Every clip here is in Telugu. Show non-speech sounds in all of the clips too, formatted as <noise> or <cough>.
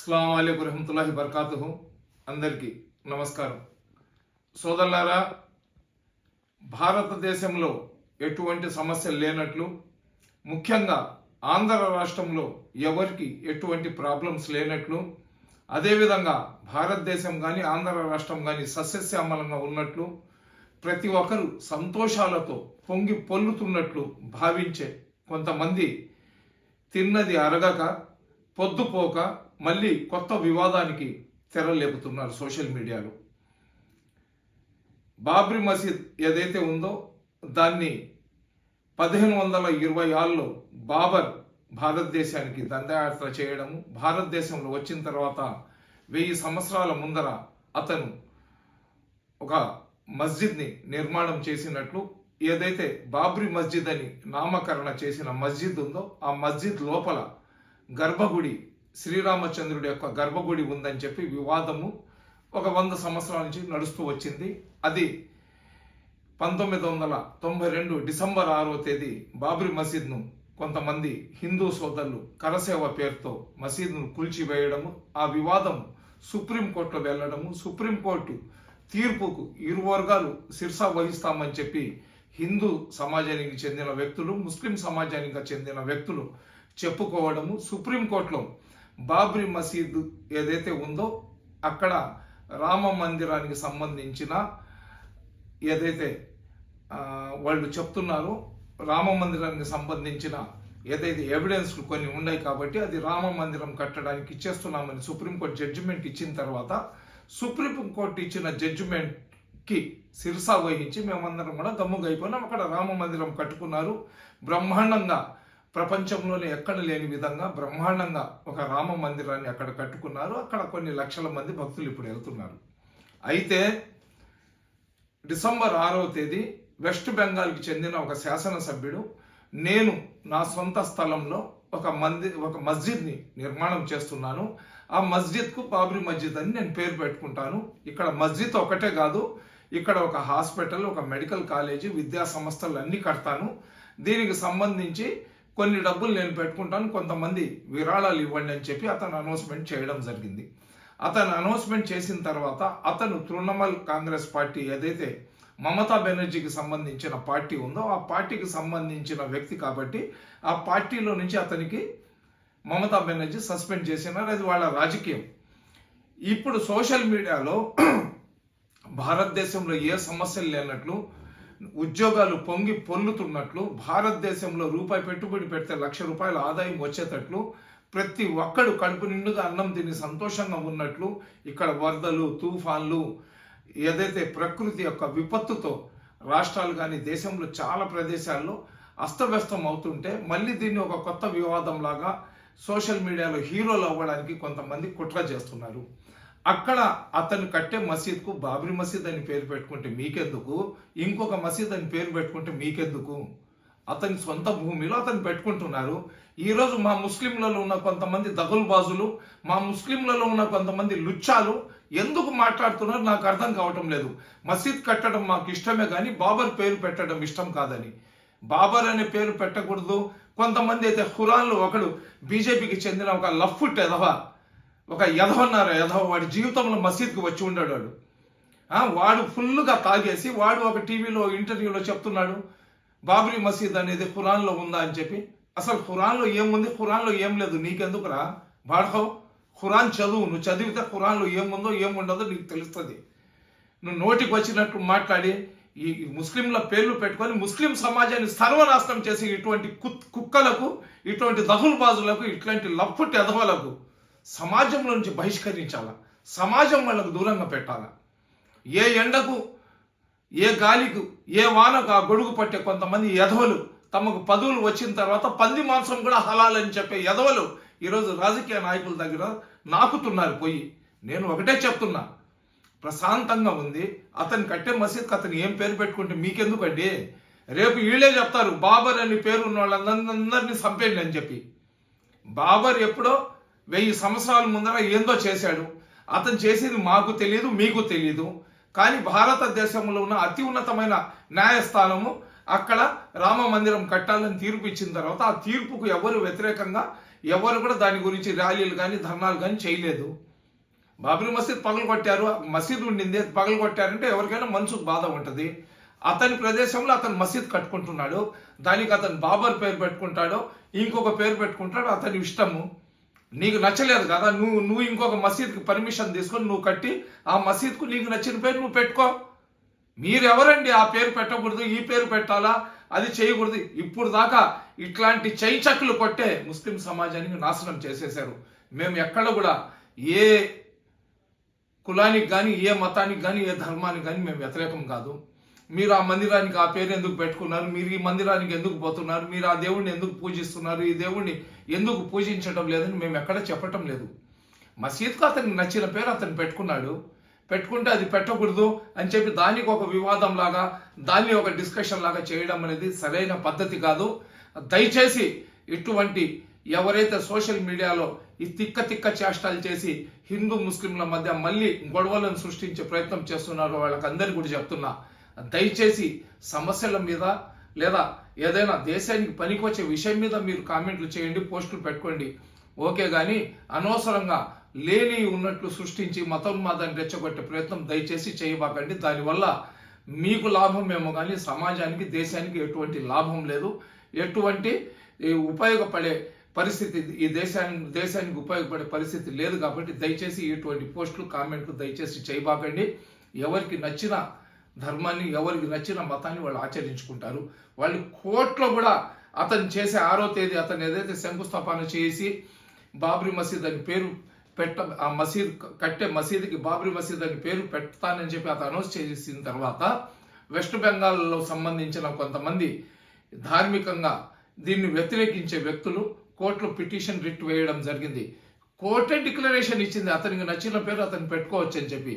అస్సలం అయికు రహమతుల్లాహి బర్కాతుహు. అందరికీ నమస్కారం. సోదరులారా భారతదేశంలో ఎటువంటి సమస్యలు లేనట్లు ముఖ్యంగా ఆంధ్ర రాష్ట్రంలో ఎవరికి ఎటువంటి ప్రాబ్లమ్స్ లేనట్లు అదేవిధంగా భారతదేశం కానీ ఆంధ్ర రాష్ట్రం కానీ సస్యశ్యామలంగా ఉన్నట్లు ప్రతి ఒక్కరు సంతోషాలతో పొంగి పొల్లుతున్నట్లు భావించే కొంతమంది తిన్నది అరగక పొద్దుపోక మళ్ళీ కొత్త వివాదానికి తెరలేపుతున్నారు సోషల్ మీడియాలో. బాబ్రీ మసీద్ ఏదైతే ఉందో దాన్ని పదిహేను వందల ఇరవై ఆరులో బాబర్ భారతదేశానికి దండయాత్ర చేయడము భారతదేశంలో వచ్చిన తర్వాత వెయ్యి సంవత్సరాల ముందర అతను ఒక మస్జిద్ని నిర్మాణం చేసినట్లు ఏదైతే బాబ్రీ మస్జిద్ అని నామకరణ చేసిన మస్జిద్ ఉందో ఆ మస్జిద్ లోపల గర్భగుడి శ్రీరామచంద్రుడి యొక్క గర్భగుడి ఉందని చెప్పి వివాదము ఒక వంద సంవత్సరాల నుంచి నడుస్తూ వచ్చింది. అది పంతొమ్మిది వందల తొంభై రెండు డిసెంబర్ ఆరో తేదీ బాబ్రీ మసీద్ను కొంతమంది హిందూ సోదరులు కరసేవ పేరుతో మసీదును కూల్చివేయడము ఆ వివాదం సుప్రీంకోర్టులో వెళ్ళడము సుప్రీంకోర్టు తీర్పుకు ఇరు వర్గాలు శిర్స వహిస్తామని చెప్పి హిందూ సమాజానికి చెందిన వ్యక్తులు ముస్లిం సమాజానికి చెందిన వ్యక్తులు చెప్పుకోవడము సుప్రీంకోర్టులో బాబ్రీ మసీదు ఏదైతే ఉందో అక్కడ రామ మందిరానికి సంబంధించిన ఏదైతే వాళ్ళు చెప్తున్నారో రామ మందిరానికి సంబంధించిన ఏదైతే ఎవిడెన్స్లు కొన్ని ఉన్నాయి కాబట్టి అది రామ మందిరం కట్టడానికి ఇచ్చేస్తున్నామని సుప్రీంకోర్టు జడ్జిమెంట్ ఇచ్చిన తర్వాత సుప్రీంకోర్టు ఇచ్చిన జడ్జిమెంట్కి శిరసా వహించి మేమందరం కూడా దమ్ముగా అయిపోయినాం అక్కడ రామ మందిరం కట్టుకున్నారు. బ్రహ్మాండంగా ప్రపంచంలోనే ఎక్కడ లేని విధంగా బ్రహ్మాండంగా ఒక రామ మందిరాన్ని అక్కడ కట్టుకున్నారు. అక్కడ కొన్ని లక్షల మంది భక్తులు ఇప్పుడు వెళ్తున్నారు. అయితే డిసెంబర్ ఆరవ తేదీ వెస్ట్ బెంగాల్కి చెందిన ఒక శాసనసభ్యుడు నేను నా సొంత స్థలంలో ఒక మంది ఒక మస్జిద్ని నిర్మాణం చేస్తున్నాను. ఆ మస్జిద్కు బాబ్రీ మస్జిద్ అని నేను పేరు పెట్టుకుంటాను. ఇక్కడ మస్జిద్ ఒకటే కాదు ఇక్కడ ఒక హాస్పిటల్ ఒక మెడికల్ కాలేజీ విద్యా సంస్థలు అన్నీ కడతాను. దీనికి సంబంధించి కొన్ని డబ్బులు నేను పెట్టుకుంటాను కొంతమంది విరాళాలు ఇవ్వండి అని చెప్పి అతను అనౌన్స్మెంట్ చేయడం జరిగింది. అతను అనౌన్స్మెంట్ చేసిన తర్వాత అతను తృణమూల్ కాంగ్రెస్ పార్టీ ఏదైతే మమతా బెనర్జీకి సంబంధించిన పార్టీ ఉందో ఆ పార్టీకి సంబంధించిన వ్యక్తి కాబట్టి ఆ పార్టీలో నుంచి అతనికి మమతా బెనర్జీ సస్పెండ్ చేసినారు. అది వాళ్ళ రాజకీయం. ఇప్పుడు సోషల్ మీడియాలో <clears throat> భారతదేశంలో ఏ సమస్యలు లేనట్లు ఉద్యోగాలు పొంగి పొల్లుతున్నట్లు భారతదేశంలో రూపాయి పెట్టుబడి పెడితే లక్ష రూపాయల ఆదాయం వచ్చేటట్లు ప్రతి ఒక్కడు కడుపు నిండుగా అన్నం తిని సంతోషంగా ఉన్నట్లు ఇక్కడ వరదలు తుఫాన్లు ఏదైతే ప్రకృతి యొక్క విపత్తుతో రాష్ట్రాలు కానీ దేశంలో చాలా ప్రదేశాల్లో అస్తవ్యస్తం అవుతుంటే మళ్ళీ దీన్ని ఒక కొత్త వివాదం లాగా సోషల్ మీడియాలో హీరోలు అవ్వడానికి కొంతమంది కుట్ర చేస్తున్నారు. అక్కడ అతను కట్టే మసీద్కు బాబ్రీ మసీద్ అని పేరు పెట్టుకుంటే మీకెందుకు? ఇంకొక మసీద్ అని పేరు పెట్టుకుంటే మీకెందుకు? అతని సొంత భూమిలో అతను పెట్టుకుంటున్నారు. ఈరోజు మా ముస్లింలలో ఉన్న కొంతమంది దగులుబాజులు మా ముస్లింలలో ఉన్న కొంతమంది లుచ్చాలు ఎందుకు మాట్లాడుతున్నారో నాకు అర్థం కావటం లేదు. మసీద్ కట్టడం మాకు ఇష్టమే కానీ బాబర్ పేరు పెట్టడం ఇష్టం కాదని. బాబర్ అనే పేరు పెట్టకూడదు. కొంతమంది అయితే హురాన్లు ఒకడు బీజేపీకి చెందిన ఒక లఫ్ఫుట్ ఎదవ ఒక ఎదవన్నారు ఎదవ వాడి జీవితంలో మసీద్కి వచ్చి ఉండాడు వాడు. వాడు ఫుల్గా తాగేసి వాడు ఒక టీవీలో ఇంటర్వ్యూలో చెప్తున్నాడు బాబ్రీ మసీద్ అనేది ఖురాన్లో ఉందా అని చెప్పి. అసలు ఖురాన్లో ఏముంది? ఖురాన్లో ఏం లేదు. నీకెందుకురా? బాడహో ఖురాన్ చదువు. నువ్వు చదివితే ఖురాన్లో ఏముందో ఏముండదో నీకు తెలుస్తుంది. నువ్వు నోటికి వచ్చినట్టు మాట్లాడి ఈ ముస్లింల పేర్లు పెట్టుకొని ముస్లిం సమాజాన్ని సర్వనాశనం చేసి ఇటువంటి కుత్- కుక్కలకు ఇటువంటి దహుల్బాజులకు ఇట్లాంటి లప్పుటి ఎదవలకు సమాజంలో నుంచి బహిష్కరించాలా? సమాజం వాళ్ళకు దూరంగా పెట్టాలా? ఏ ఎండకు ఏ గాలికు ఏ వానకు ఆ గొడుగు పట్టే కొంతమంది ఎదవలు తమకు పదవులు వచ్చిన తర్వాత పంది మాంసం కూడా హలాలని చెప్పే యధవలు ఈరోజు రాజకీయ నాయకుల దగ్గర నాకుతున్నారు పోయి. నేను ఒకటే చెప్తున్నా. ప్రశాంతంగా ఉంది. అతను కట్టే మసీద్కి అతను ఏం పేరు పెట్టుకుంటే మీకెందుకండి? రేపు వీళ్ళే చెప్తారు బాబర్ అని పేరు ఉన్న వాళ్ళందరినీ చంపేయండి అని చెప్పి. బాబర్ ఎప్పుడో వెయ్యి సంవత్సరాల ముందర ఏందో చేశాడు. అతను చేసేది మాకు తెలియదు మీకు తెలియదు. కానీ భారతదేశంలో ఉన్న అతి ఉన్నతమైన న్యాయస్థానము అక్కడ రామ మందిరం కట్టాలని తీర్పు ఇచ్చిన తర్వాత ఆ తీర్పుకు ఎవరు వ్యతిరేకంగా ఎవరు కూడా దాని గురించి ర్యాలీలు కానీ ధర్నాలు కానీ చేయలేదు. బాబ్రీ మసీద్ పగలు కొట్టారు. మసీద్ ఉండింది పగలు కొట్టారంటే ఎవరికైనా మనసుకు బాధ ఉంటుంది. అతని ప్రదేశంలో అతను మసీద్ కట్టుకుంటున్నాడు. దానికి అతను బాబర్ పేరు పెట్టుకుంటాడో ఇంకొక పేరు పెట్టుకుంటాడో అతని ఇష్టము. నీకు నచ్చలేదు కదా నువ్వు నువ్వు ఇంకొక మసీద్కి పర్మిషన్ తీసుకొని నువ్వు కట్టి ఆ మసీద్కు నీకు నచ్చిన పేరు నువ్వు పెట్టుకో. మీరెవరండి ఆ పేరు పెట్టకూడదు ఈ పేరు పెట్టాలా అది చేయకూడదు. ఇప్పుడు దాకా ఇట్లాంటి చైచక్లు కొట్టే ముస్లిం సమాజానికి నాశనం చేసేశారు. మేము ఎక్కడ కూడా ఏ కులానికి కానీ ఏ మతానికి కానీ ఏ ధర్మానికి కానీ మేము వ్యతిరేకం కాదు. మీరు ఆ మందిరానికి ఆ పేరు ఎందుకు పెట్టుకున్నారు? మీరు ఈ మందిరానికి ఎందుకు పోతున్నారు? మీరు ఆ దేవుడిని ఎందుకు పూజిస్తున్నారు? ఈ దేవుడిని ఎందుకు పూజించడం లేదని మేము ఎక్కడ చెప్పటం లేదు. మసీద్కు అతనికి నచ్చిన పేరు అతను పెట్టుకున్నాడు. పెట్టుకుంటే అది పెట్టకూడదు అని చెప్పి దానికి ఒక వివాదం లాగా దాన్ని ఒక డిస్కషన్ లాగా చేయడం అనేది సరైన పద్ధతి కాదు. దయచేసి ఇటువంటి ఎవరైతే సోషల్ మీడియాలో ఈ తిక్క తిక్క చేష్టాలు చేసి హిందూ ముస్లింల మధ్య మళ్ళీ గొడవలను సృష్టించే ప్రయత్నం చేస్తున్నారో వాళ్ళకందరికీ కూడా చెప్తున్నా. దయచేసి సమస్యల మీద లేదా ఏదైనా దేశానికి పనికొచ్చే విషయం మీద మీరు కామెంట్లు చేయండి పోస్టులు పెట్టుకోండి. ఓకే కానీ అనవసరంగా లేని ఉన్నట్లు సృష్టించి మతోన్మాదాన్ని రెచ్చగొట్టే ప్రయత్నం దయచేసి చేయబాకండి. దానివల్ల మీకు లాభం ఏమో కానీ సమాజానికి దేశానికి ఎటువంటి లాభం లేదు. ఎటువంటి ఈ ఉపయోగపడే పరిస్థితి ఈ దేశానికి దేశానికి ఉపయోగపడే పరిస్థితి లేదు కాబట్టి దయచేసి ఇటువంటి పోస్టులు కామెంట్లు దయచేసి చేయబాకండి. ఎవరికి నచ్చిన ధర్మాన్ని ఎవరికి నచ్చిన మతాన్ని వాళ్ళు ఆచరించుకుంటారు. వాళ్ళు కోర్టులో కూడా అతను చేసే ఆరో తేదీ అతను ఏదైతే శంకుస్థాపన చేసి బాబ్రీ మసీద్ అని పేరు పెట్ట ఆ మసీద్ కట్టే మసీదుకి బాబ్రీ మసీద్ అని పేరు పెడతానని చెప్పి అతను అనౌన్స్ చేసిన తర్వాత వెస్ట్ బెంగాల్లో సంబంధించిన కొంతమంది ధార్మికంగా దీన్ని వ్యతిరేకించే వ్యక్తులు కోర్టులో పిటిషన్ రిట్ వేయడం జరిగింది. కోర్టే డిక్లరేషన్ ఇచ్చింది. అతనికి నచ్చిన పేరు అతను పెట్టుకోవచ్చు అని చెప్పి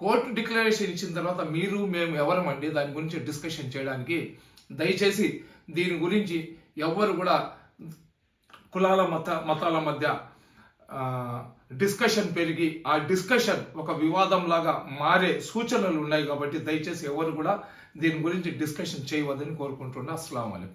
కోర్టు డిక్లరేషన్ ఇచ్చిన తర్వాత మీరు మేము ఎవరమండి దాని గురించి డిస్కషన్ చేయడానికి దయచేసి దీని గురించి ఎవ్వరు కూడా కులాల మత మతాల మధ్య డిస్కషన్ పెరిగి ఆ డిస్కషన్ ఒక వివాదం లాగా మారే సూచనలు ఉన్నాయి కాబట్టి దయచేసి ఎవరు కూడా దీని గురించి డిస్కషన్ చేయవద్దని కోరుకుంటున్నా. అస్సలం